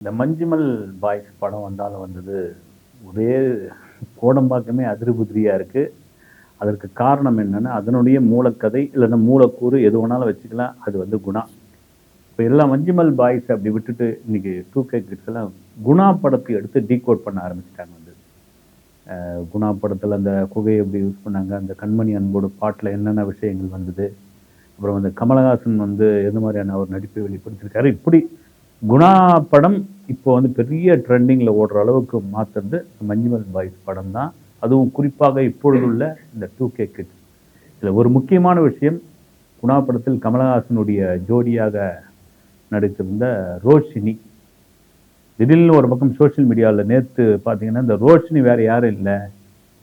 இந்த மஞ்சுமல் பாய்ஸ் படம் வந்தாலும் வந்தது ஒரே கோடம்பாக்கமே அதிருபுதிரியாக இருக்குது அதற்கு காரணம் என்னென்னா அதனுடைய மூலக்கதை இல்லைன்னா மூலக்கூறு எது வேணாலும் வச்சுக்கலாம் அது வந்து குணா. இப்போ எல்லாம் மஞ்சுமல் பாய்ஸ் அப்படி விட்டுட்டு இன்னைக்கு டூ கே கிட்ஸ் எல்லாம் குணா படத்தை எடுத்து டீகோட் பண்ண ஆரம்பிச்சிட்டாங்க வந்து. குணா படத்தில் அந்த குகையை எப்படி யூஸ் பண்ணாங்க அந்த கண்மணி அன்போடு பாட்டில் என்னென்ன விஷயங்கள் வந்தது அப்புறம் வந்து கமலஹாசன் வந்து எந்த மாதிரியான அவர் நடிப்பை வெளிப்படுத்தியிருக்காரு இப்படி குணா படம் இப்போ வந்து பெரிய ட்ரெண்டிங்கில் ஓடுற அளவுக்கு மாற்றுறது மஞ்சுமல் பாய்ஸ் படம் தான். அதுவும் குறிப்பாக இப்பொழுதுள்ள இந்த டூ கே கிட்ஸ் இதில் ஒரு முக்கியமான விஷயம் குணா படத்தில் கமலஹாசனுடைய ஜோடியாக நடித்திருந்த ரோஷினி. திடீர்னு ஒரு பக்கம் சோஷியல் மீடியாவில் நேற்று பார்த்தீங்கன்னா இந்த ரோஷினி வேறு யாரும் இல்லை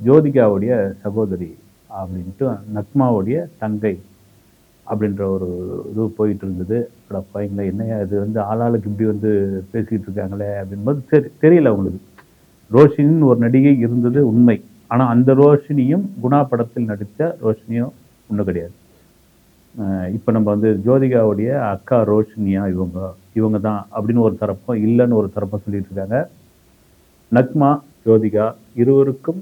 ஜோதிகாவுடைய சகோதரி அப்படின்ட்டு நக்மாவுடைய தங்கை. அப்படின்ற ஒரு இது போயிட்டு இருந்தது அட பையங்கள என்னையா இது வந்து ஆளாளுக்கு இப்படி வந்து பேசிக்கிட்டு இருக்காங்களே அப்படின்போது தெரி தெரியல அவங்களுக்கு. ரோஷினின்னு ஒரு நடிகை இருந்தது உண்மை. ஆனால் அந்த ரோஷினியும் குணா படத்தில் நடித்த ரோஷினியும் ஒன்றும் கிடையாது. இப்போ நம்ம வந்து ஜோதிகாவுடைய அக்கா ரோஷினியா இவங்க இவங்க தான் அப்படின்னு ஒரு தரப்பும் இல்லைன்னு ஒரு தரப்பும் சொல்லிட்டு இருக்காங்க நக்மா ஜோதிகா இருவருக்கும்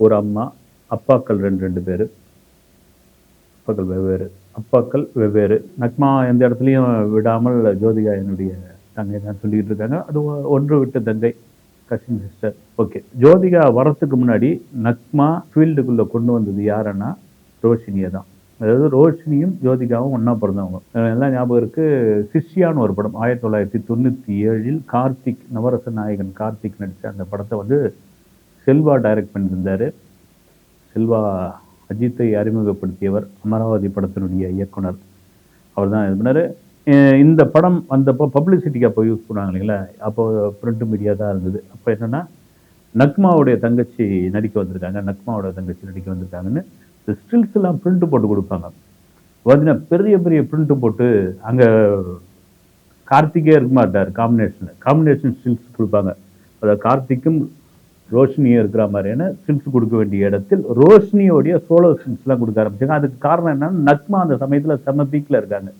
ஒரு அம்மா அப்பாக்கள் ரெண்டு ரெண்டு பேர். அப்பாக்கள் வெவ்வேறு அப்பாக்கள் வெவ்வேறு. நக்மா எந்த இடத்துலையும் விடாமல் ஜோதிகா என்னுடைய தங்கை தான் சொல்லிக்கிட்டு இருக்காங்க. அது ஒன்று விட்ட தங்கை கசின் சிஸ்டர். ஓகே ஜோதிகா வரத்துக்கு முன்னாடி நக்மா ஃபீல்டுக்குள்ளே கொண்டு வந்தது யாருன்னா ரோஷினியை தான். அதாவது ரோஷினியும் ஜோதிகாவும் ஒன்றா பிறந்தவங்க. எல்லாம் ஞாபகம் இருக்குது சிஷ்யான்னு ஒரு படம் ஆயிரத்தி தொள்ளாயிரத்தி தொண்ணூற்றி ஏழில் கார்த்திக் நவரச நாயகன் கார்த்திக் நடித்த அந்த படத்தை வந்து செல்வா டைரக்ட் பண்ணியிருந்தார். செல்வா அஜித்தை அறிமுகப்படுத்தியவர் அமராவதி படத்தினுடைய இயக்குனர். அவர் தான் இது பண்ணார். இந்த படம் வந்தப்போ பப்ளிசிட்டிக்கு அப்போ யூஸ் பண்ணாங்க இல்லைங்களா? அப்போ பிரிண்ட் மீடியா தான் இருந்தது. அப்போ என்னென்னா நக்மாவுடைய தங்கச்சி நடிக்க வந்திருக்காங்க. நக்மாவோட தங்கச்சி நடிக்க வந்திருக்காங்கன்னு இந்த ஸ்டில்ஸ் எல்லாம் பிரிண்ட் போட்டு கொடுப்பாங்க. பார்த்தீங்கன்னா பெரிய பெரிய பிரிண்ட் போட்டு அங்கே கார்த்திகே இருக்க மாட்டார். காம்பினேஷனில் காம்பினேஷன் ஸ்டில்ஸ் கொடுப்பாங்க. அதாவது கார்த்திக்கும் ரோஷினியும் இருக்கிற மாதிரியான ஸ்டில்ஸ் கொடுக்க வேண்டிய இடத்தில் ரோஷினியோடைய சோலோ ஸ்டில்ஸ்லாம் கொடுக்க ஆரம்பிச்சாங்க. அதுக்கு காரணம் என்னன்னா நக்மா அந்த சமயத்தில் செம பீக்கில் இருக்காங்க.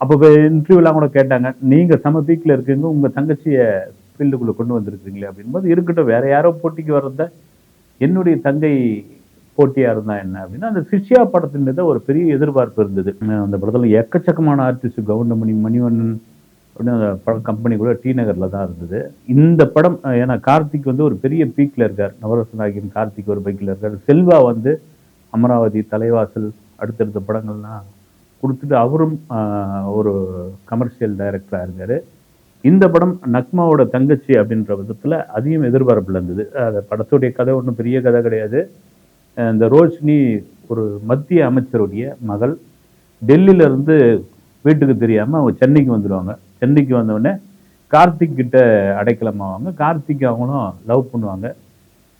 அப்போ இன்டர்வியூலாம் கூட கேட்டாங்க. நீங்கள் செம பீக்கில் இருக்கீங்க உங்கள் தங்கச்சியை ஃபீல்டுக்குள்ளே கொண்டு வந்திருக்கிறீங்களே அப்படின்போது இருக்கட்டும் வேற யாரோ போட்டிக்கு வர்றத என்னுடைய தங்கை போட்டியாக இருந்தா என்ன அப்படின்னா அந்த சிஷ்யா படத்தின் மீது ஒரு பெரிய எதிர்பார்ப்பு இருந்தது. அந்த படத்தில் எக்கச்சக்கமான ஆர்டிஸ்ட் கவுண்டமணி மணிவண்ணன் அப்படின்னு அந்த படம் கம்பெனி கூட டி நகரில் தான் இருந்தது. இந்த படம் ஏன்னா கார்த்திக் வந்து ஒரு பெரிய பீக்கில் இருக்கார். நவரசநாயகன் கார்த்திக் ஒரு பைக்கில் இருக்கார். செல்வா வந்து அமராவதி தலைவாசல் அடுத்தடுத்த படங்கள்லாம் கொடுத்துட்டு அவரும் ஒரு கமர்ஷியல் டைரக்டராக இருக்கார். இந்த படம் நக்மாவோட தங்கச்சி அப்படின்ற விதத்தில் அதிகம் எதிர்பார்ப்பில் இருந்தது. அந்த படத்துடைய கதை ஒன்றும் பெரிய கதை கிடையாது. இந்த ரோஷினி ஒரு மத்திய அமைச்சருடைய மகள். டெல்லியிலேருந்து வீட்டுக்கு தெரியாமல் அவங்க சென்னைக்கு வந்துடுவாங்க சென்னைக்கு வந்தவுடனே கார்த்திக் கிட்ட அடைக்கலமாவாங்க. கார்த்திக் அவங்களும் லவ் பண்ணுவாங்க.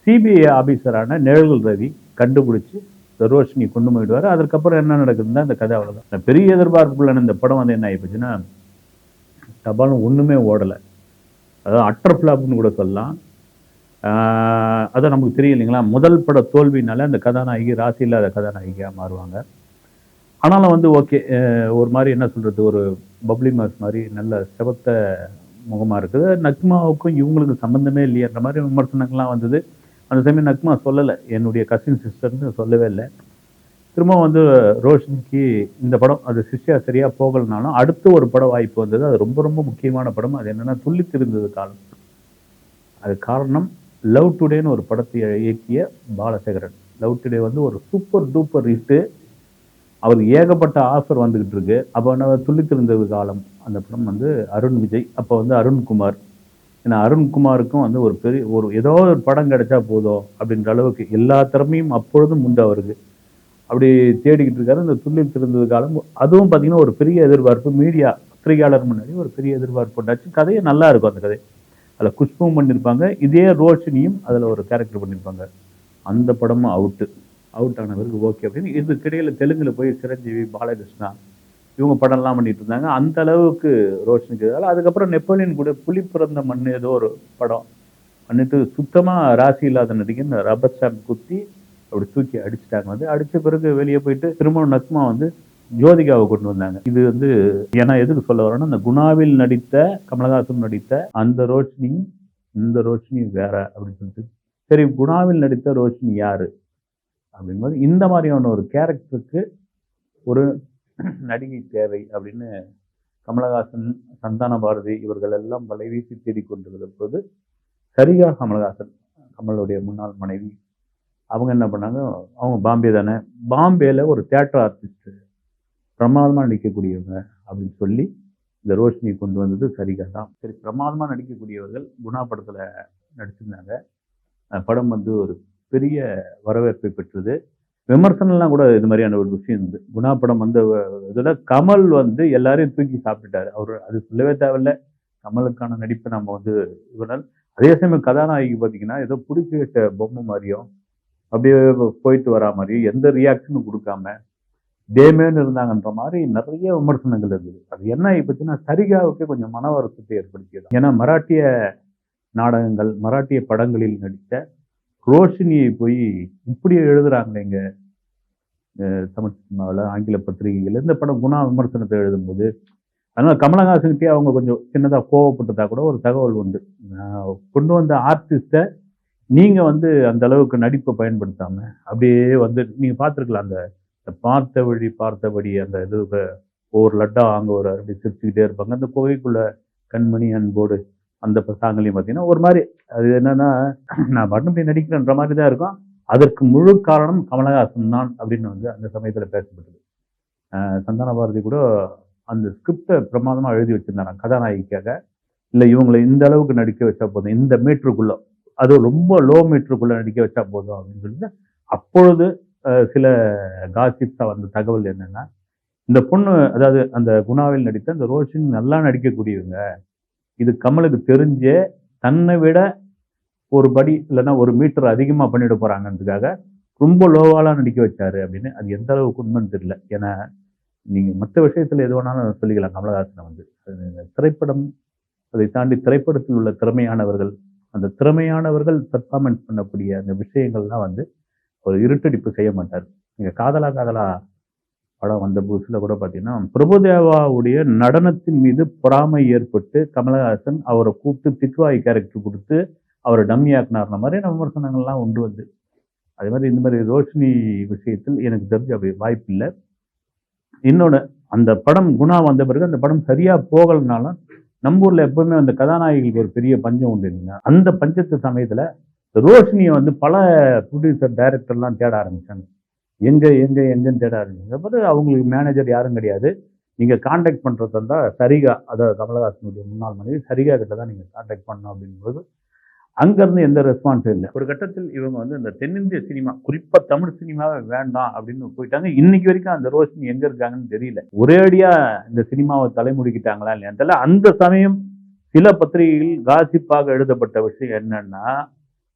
சிபிஐ ஆஃபீஸரான நிழல் ரவி கண்டுபிடிச்சி ரோஷினி கொண்டு போயிடுவார். அதுக்கப்புறம் என்ன நடக்குதுன்னா இந்த கதை அவ்வளோதான் பெரிய எதிர்பார்ப்புள்ள இந்த படம் வந்து என்ன ஆகிப்போச்சுன்னா தபாலும் ஒன்றுமே ஓடலை. அதாவது அட்டர் ஃப்ளாப்னு கூட சொல்லலாம். அதை நமக்கு தெரியலைங்களா முதல் பட தோல்வினால அந்த கதாநாயகி ராசி இல்லாத கதாநாயகியாக மாறுவாங்க. ஆனாலும் வந்து ஓகே ஒரு மாதிரி என்ன சொல்கிறது ஒரு பப்ளி மாஸ் மாதிரி நல்ல செவத்த முகமாக இருக்குது. நக்மாவுக்கும் இவங்களுக்கு சம்மந்தமே இல்லையன்ற மாதிரி விமர்சனங்கள்லாம் வந்தது. அந்த சமயம் நக்மா சொல்லலை. என்னுடைய கசின் சிஸ்டர்னு சொல்லவே இல்லை. திரும்ப வந்து ரோஷினிக்கு இந்த படம் அது சிஷ்யா சரியாக போகலைனாலும் அடுத்து ஒரு படம் வாய்ப்பு வந்தது. அது ரொம்ப ரொம்ப முக்கியமான படம். அது என்னென்னா துள்ளி திருந்தது காலம். அது காரணம் லவ் டுடேன்னு ஒரு படத்தை இயக்கிய பாலசேகரன். லவ் டுடே வந்து ஒரு சூப்பர் டூப்பர் ஹிட்டு அவருக்கு ஏகப்பட்ட ஆஃபர் வந்துகிட்டு இருக்கு. அப்போ என்ன துள்ளித்திருந்தது காலம். அந்த படம் வந்து அருண் விஜய் அப்போ வந்து அருண்குமார். ஏன்னா அருண்குமாருக்கும் வந்து ஒரு பெரிய ஒரு ஏதோ ஒரு படம் கிடைச்சா போதும் அப்படின்ற அளவுக்கு எல்லா திறமையும் அப்பொழுதும் உண்டு அவருக்கு. அப்படி தேடிக்கிட்டு இருக்காரு. இந்த துள்ளில் திருந்தது காலம் அதுவும் பார்த்தீங்கன்னா ஒரு பெரிய எதிர்பார்ப்பு. மீடியா பத்திரிகையாளர் முன்னாடி ஒரு பெரிய எதிர்பார்ப்பு உண்டாச்சு. கதையே நல்லா இருக்கும் அந்த கதை. அதில் குஷ்பும் பண்ணியிருப்பாங்க இதே ரோஷினியும் அதில் ஒரு கேரக்டர் பண்ணியிருப்பாங்க அந்த படமும் அவுட்டு அவுட் ஆன பிறகு ஓகே அப்படின்னு இதுக்கிடையில் தெலுங்கில் போய் சிரஞ்சீவி பாலகிருஷ்ணா இவங்க படம்லாம் பண்ணிட்டு இருந்தாங்க. அந்த அளவுக்கு ரோஷனுக்கு இதால் அதுக்கப்புறம் நெப்போலியன் கூட புலி பிறந்த மண் ஏதோ ஒரு படம் பண்ணிட்டு சுத்தமாக ராசி இல்லாத நடிகன் ரப்பர் ஸ்டாம்ப் குத்தி அப்படி தூக்கி அடிச்சிட்டாங்க. வந்து அடித்த பிறகு வெளியே போயிட்டு திருமணம் நக்மா வந்து ஜோதிகாவை கொண்டு வந்தாங்க. இது வந்து ஏன்னா எதுக்கு சொல்ல வரேன்னா இந்த குணாவில் நடித்த கமலஹாசன் நடித்த அந்த ரோஷினி இந்த ரோஷினி வேற அப்படின்னு சொல்லிட்டு. சரி குணாவில் நடித்த ரோஷினி யாரு? அப்படின்போது இந்த மாதிரியான ஒரு கேரக்டருக்கு ஒரு நடிகை தேவை அப்படின்னு கமலஹாசன் சந்தான பாரதி இவர்கள் எல்லாம் வலை வீசி தேடிக் கொண்டிருந்த போது சரிகா கமலஹாசன் கமலுடைய முன்னாள் மனைவி அவங்க என்ன பண்ணாங்க? அவங்க பாம்பே தானே? பாம்பேல ஒரு தியேட்டர் ஆர்டிஸ்ட் பிரமாதமாக நடிக்கக்கூடியவங்க அப்படின்னு சொல்லி இந்த ரோஷினி கொண்டு வந்தது சரிகா தான். சரி பிரமாதமாக நடிக்கக்கூடியவர்கள் குணா படத்தில் நடிச்சிருந்தாங்க. படம் வந்து ஒரு பெரிய வரவேற்பை பெற்றது. விமர்சனம்லாம் கூட இது மாதிரியான ஒரு விஷயம் இருந்தது குணா படம் வந்த இதில் கமல் வந்து எல்லாரையும் தூக்கி சாப்பிட்டுட்டாரு. அவர் அது சொல்லவே தேவையில்ல. கமலுக்கான நடிப்பை நம்ம வந்து இவனால் அதே சமயம் கதாநாயகி பார்த்தீங்கன்னா ஏதோ பிடிச்சி வச்ச பொம்மை மாதிரியும் அப்படியே போயிட்டு வரா மாதிரியும் எந்த ரியாக்ஷனும் கொடுக்காம டேமேன்னு இருந்தாங்கன்ற மாதிரி நிறைய விமர்சனங்கள் இருந்தது. அது என்ன பார்த்தீங்கன்னா சரிகாவுக்கே கொஞ்சம் மன வருத்தத்தை ஏற்படுத்தியது. ஏன்னா மராட்டிய நாடகங்கள் மராட்டிய படங்களில் நடித்த ரோஷினியை போய் இப்படி எழுதுகிறாங்களேங்க தமிழ் சினிமாவில் ஆங்கில பத்திரிகைகள் இந்த படம் குணா விமர்சனத்தை எழுதும்போது அதனால் கமலஹாசன்கிட்டே அவங்க கொஞ்சம் சின்னதாக கோவப்பட்டதா கூட ஒரு தகவல் உண்டு. கொண்டு வந்த ஆர்டிஸ்ட்டை நீங்கள் வந்து அந்த அளவுக்கு நடிப்பை பயன்படுத்தாமல் அப்படியே வந்து நீங்கள் பார்த்துருக்கலாம் அந்த பார்த்த வழி பார்த்தபடி அந்த இது ஒவ்வொரு லட்டா அங்கே ஒரு அப்படி சிரிச்சுக்கிட்டே இருப்பாங்க. அந்த குகைக்குள்ள கண்மணி அன்போடு அந்த சாங்கலையும் பார்த்தீங்கன்னா ஒரு மாதிரி அது என்னன்னா நான் பட்டம் நடிக்கிறேன்ற மாதிரி தான் இருக்கும். அதற்கு முழு காரணம் கமலஹாசன் தான் அப்படின்னு வந்து அந்த சமயத்தில் பேசப்பட்டது. சந்தான பாரதி கூட அந்த ஸ்கிரிப்டை பிரமாதமாக எழுதி வச்சிருந்தாங்க கதாநாயகிக்காக. இல்லை இவங்களை இந்த அளவுக்கு நடிக்க வச்சா போதும் இந்த மீட்டருக்குள்ளே அது ரொம்ப லோ மீட்டருக்குள்ளே நடிக்க வச்சா போதும் அப்படின்னு சொல்லிட்டு அப்பொழுது சில காசிப்ஸா வந்த தகவல் என்னென்னா இந்த பொண்ணு அதாவது அந்த குணாவில் நடித்த அந்த ரோஷின் நல்லா நடிக்கக்கூடியவங்க இது கமலுக்கு தெரிஞ்சே தன்னை விட ஒரு படி இல்லைன்னா ஒரு மீட்டர் அதிகமாக பண்ணிட போகிறாங்கன்றதுக்காக ரொம்ப லோவாலாம் நடிக்க வச்சாரு அப்படின்னு அது எந்த அளவுக்கு உண்மைன்னு தெரியல. ஏன்னா நீங்கள் மற்ற விஷயத்தில் எது வேணாலும் சொல்லிக்கலாம். கமலஹாசனை வந்து. திரைப்படம் அதை தாண்டி திரைப்படத்தில் உள்ள திறமையானவர்கள் அந்த திறமையானவர்கள் பெர்ஃபார்மன்ஸ் பண்ணக்கூடிய அந்த விஷயங்கள்லாம் வந்து ஒரு இருட்டடிப்பு செய்ய மாட்டார். நீங்கள் காதலா காதலா படம் வந்த புதுசில் கூட பார்த்தீங்கன்னா பிரபுதேவாவுடைய நடனத்தின் மீது பொறாமை ஏற்பட்டு கமலஹாசன் அவரை கூப்பிட்டு திக்வாய் கேரக்டர் கொடுத்து அவரை டம்மி ஆக்கினார்ன மாதிரி விமர்சனங்கள்லாம் உண்டு வந்து. அதே மாதிரி இந்த மாதிரி ரோஷினி விஷயத்தில் எனக்கு தெரிஞ்ச அப்படி வாய்ப்பு இல்லை இன்னொன்று அந்த படம் குணா வந்த பிறகு அந்த படம் சரியாக போகலனாலும் நம்ம ஊரில் எப்பவுமே அந்த கதாநாயகிகளுக்கு ஒரு பெரிய பஞ்சம் உண்டு இல்லைங்களா? அந்த பஞ்சத்து சமயத்தில் ரோஷினியை வந்து பல ப்ரொடியூசர் டைரக்டர்லாம் தேட ஆரம்பித்தாங்க எங்கே எங்கே எங்கேன்னு தேட ஆரம்பிச்சு அப்புறம் அவங்களுக்கு மேனேஜர் யாரும் கிடையாது. நீங்கள் காண்டாக்ட் பண்ணுறது இருந்தால் சரிகா அதாவது கமலஹாசனுடைய முன்னாள் மனைவி சரிகா கிட்ட தான் நீங்கள் காண்டாக்ட் பண்ணணும் அப்படிங்கும்போது அங்கேருந்து எந்த ரெஸ்பான்ஸும் இல்லை. ஒரு கட்டத்தில் இவங்க வந்து இந்த தென்னிந்திய சினிமா குறிப்பாக தமிழ் சினிமாவே வேண்டாம் அப்படின்னு போயிட்டாங்க. இன்னைக்கு வரைக்கும் அந்த ரோஷினி எங்கே இருக்காங்கன்னு தெரியல. ஒரேடியாக இந்த சினிமாவை தலைமுடிக்கிட்டாங்களா இல்லையா தெரியல. அந்த சமயம் சில பத்திரிகைகள் காசிப்பாக எழுதப்பட்ட விஷயம் என்னன்னா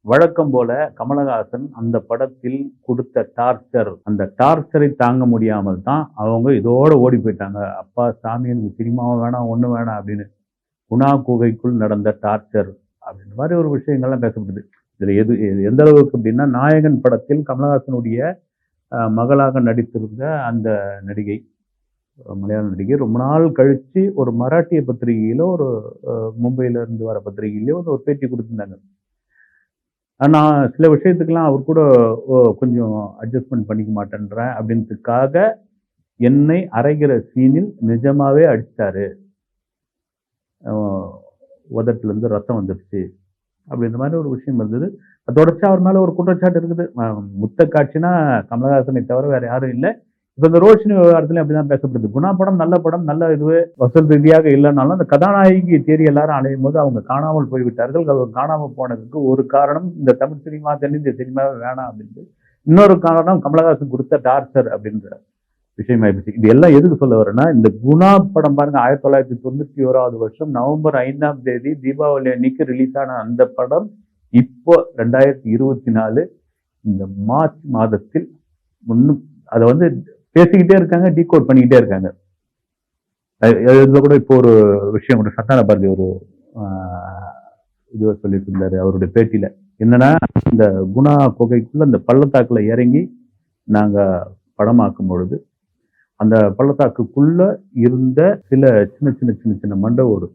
வழக்கம் போல கமலஹாசன் அந்த படத்தில் கொடுத்த டார்ச்சர் அந்த டார்ச்சரை தாங்க முடியாமல் தான் அவங்க இதோட ஓடி போயிட்டாங்க. அப்பா சாமி எனக்கு சினிமாவும் வேணாம் ஒன்றும் வேணாம் அப்படின்னு. குணா குகைக்குள் நடந்த டார்ச்சர் அப்படின்ற மாதிரி ஒரு விஷயங்கள்லாம் பேசப்படுது இதில் எது எது- எந்த அளவுக்கு அப்படின்னா நாயகன் படத்தில் கமலஹாசனுடைய மகளாக நடித்திருந்த அந்த நடிகை மலையாள நடிகை ரொம்ப நாள் கழித்து ஒரு மராட்டிய பத்திரிகையில ஒரு மும்பையிலேருந்து இருந்து வர பத்திரிகையிலேயோ ஒரு பேட்டி கொடுத்துருந்தாங்க. நான் சில விஷயத்துக்கெல்லாம் அவர் கூட ஓ, கொஞ்சம் அட்ஜஸ்ட்மெண்ட் பண்ணிக்க மாட்டேன்றேன் அப்படின்றதுக்காக என்னை அரைகிற சீனில் நிஜமாவே அடித்தார் உதட்டிலேருந்து ரத்தம் வந்துடுச்சு அப்படின்ற மாதிரி ஒரு விஷயம் இருந்தது. அது தொடர்ச்சி அவர் மேலே ஒரு குற்றச்சாட்டு இருக்குது. முத்த காட்சினா கமலஹாசனை தவிர வேறு யாரும் இல்லை. இப்போ இந்த ரோஷினி விவகாரத்துலையும் அப்படிதான் பேசப்படுது. குணா படம் நல்ல படம் நல்ல இதுவே வசூல் ரீதியாக இல்லைனாலும் அந்த கதாநாயகி தேடி எல்லாரும் அலையும் போது அவங்க காணாமல் போய்விட்டார்கள். அவங்க காணாமல் போனதுக்கு ஒரு காரணம் இந்த தமிழ் சினிமா தென்னிந்திய சினிமாவே வேணாம் அப்படின்ட்டு. இன்னொரு காரணம் கமலஹாசன் கொடுத்த டார்ச்சர் அப்படின்ற விஷயமாயிடுச்சு இது எல்லாம் எதுக்கு சொல்ல வரேன்னா இந்த குணா படம் பாருங்க ஆயிரத்தி தொள்ளாயிரத்தி தொண்ணூத்தி ஓராவது வருஷம் நவம்பர் ஐந்தாம் தேதி தீபாவளி அன்னைக்கு ரிலீஸ் ஆன அந்த படம். இப்போ ரெண்டாயிரத்தி இருபத்தி நாலு இந்த மார்ச் மாதத்தில் ஒன்றும் அதை வந்து பேசிக்கிட்டே இருக்காங்க டீகோட் பண்ணிக்கிட்டே இருக்காங்க. அஹ் இதுல கூட இப்போ ஒரு விஷயம் கூட சத்தான பாரதி ஒரு இது சொல்லிட்டு இருந்தாரு அவருடைய பேட்டியில. என்னன்னா இந்த குணா குகைக்குள்ள அந்த பள்ளத்தாக்குல இறங்கி நாங்க படமாக்கும் பொழுது அந்த பள்ளத்தாக்குக்குள்ள இருந்த சில சின்ன சின்ன சின்ன சின்ன மண்டை ஓடு.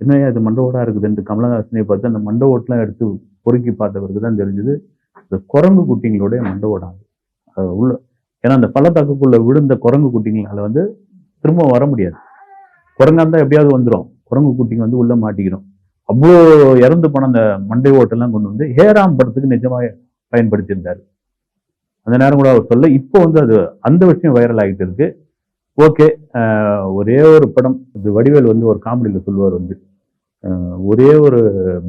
என்னையா இது மண்டை ஓடா இருக்குதுன்ட்டு கமலஹாசனை பார்த்து அந்த மண்டை எடுத்து பொறுக்கி பார்த்தவருக்கு தான் தெரிஞ்சது. இந்த குரங்கு குட்டிங்களுடைய மண்டை ஓடாது. உள்ள ஏன்னா அந்த பள்ளத்தாக்குக்குள்ள விழுந்த குரங்கு குட்டிங்களால் வந்து திரும்ப வர முடியாது. குரங்கா இருந்தால் எப்படியாவது வந்துடும் குரங்கு குட்டிங்க வந்து உள்ளே மாட்டிக்கிறோம் அவ்வளோ இறந்து போன அந்த மண்டை ஓட்டெல்லாம் கொண்டு வந்து ஹேராம் படத்துக்கு நிஜமாக பயன்படுத்தியிருந்தாரு. அந்த நேரம் கூட அவர் சொல்ல இப்போ வந்து அது அந்த விஷயம் வைரல் ஆகிட்டு இருக்கு. ஓகே ஒரே ஒரு படம் இது வடிவேல் வந்து ஒரு காமெடியில் சொல்லுவார் வந்து. ஒரே ஒரு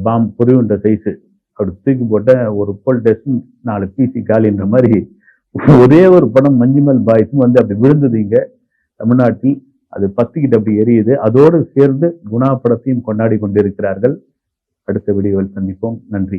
பாம் பொறிவுன்ற சைஸு அப்படி தூக்கி போட்ட ஒரு போல் டெஸ்ட் நாலு பிசி காலின்ற மாதிரி ஒரே ஒரு படம் மஞ்சுமல் பாய்ஸும் வந்து அப்படி விழுந்தது இங்க தமிழ்நாட்டில். அது பத்துக்கிட்ட அப்படி எரியுது. அதோடு சேர்ந்து குணா படத்தையும் கொண்டாடி கொண்டிருக்கிறார்கள். அடுத்த வீடியோவில் சந்திப்போம். நன்றி.